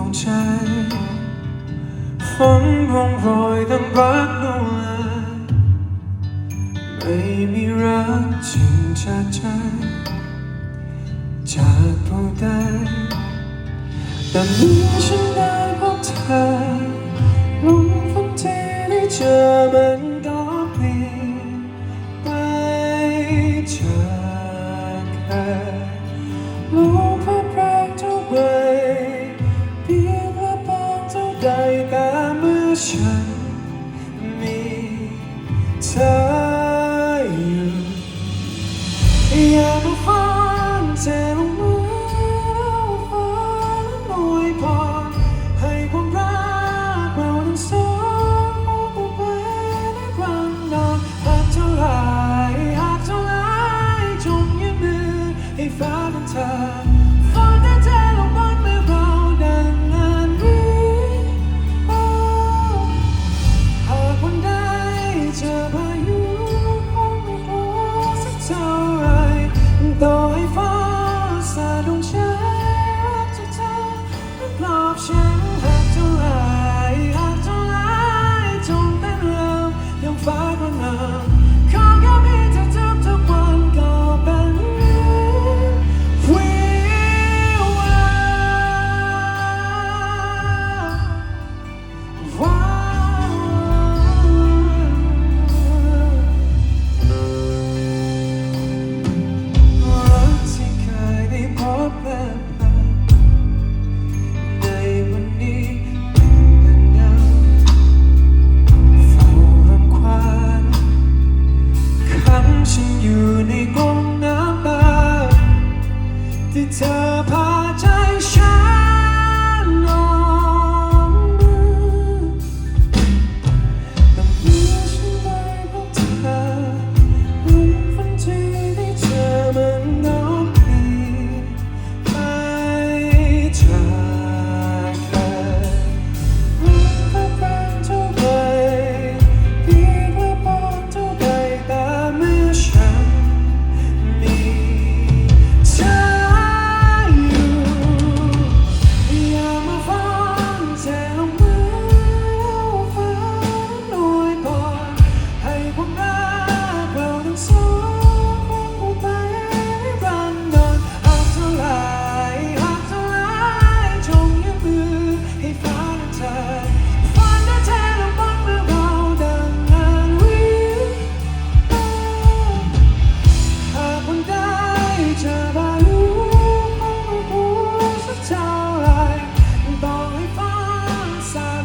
วงใจ ฝนพงโรยตั้งรักลงมาไม่มีรักจริจาใจ จาผู้ใดแต่เมื่ฉันได้พบเธอรู้ฝันที่ได้เจอมัน ได้แต่เมื่อฉันมีเธออยู่อย่ามาฟังเธอ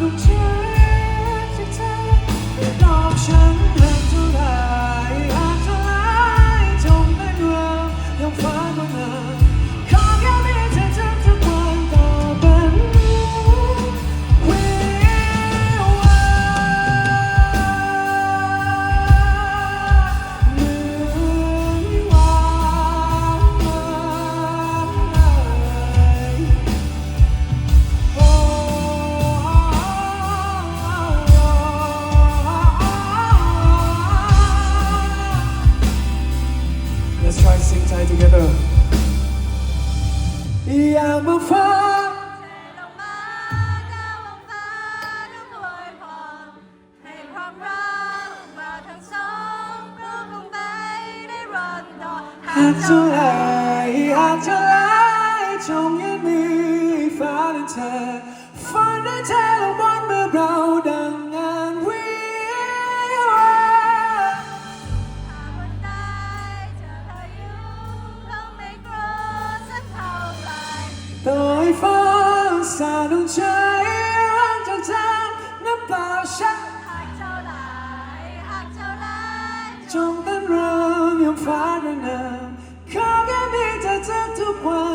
ดวงฉันที่เธอดอกฉันเรื่เท่าไรหากเท่าไรจงไม่เมื่อยามฟ้าบังเอิ อักเท่าไรอักเท่าไรจงยังมีฟ้าและเธอฝันได้เธอลงบนเมื่อเราดังงานวิวาต่อยฟ้าสาดงใจรักจากเธอน้ำเปล่าฉันหากจะลายหากจะลายจงเป็นเรื่องยังฟ้าเดิน to cry.